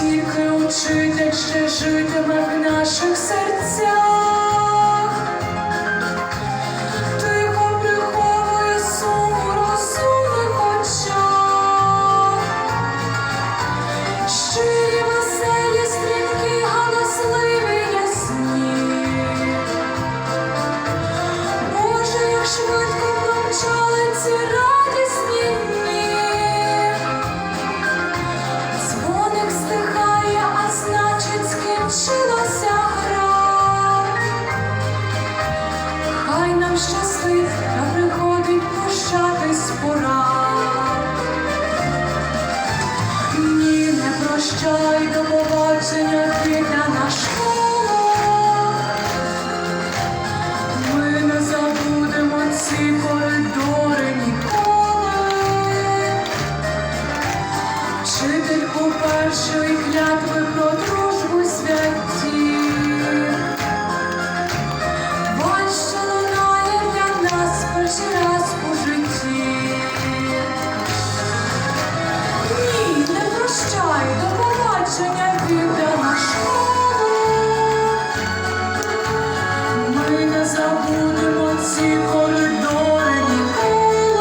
Тільки учитель ще житиме в наших серцях. По першої клятви проти.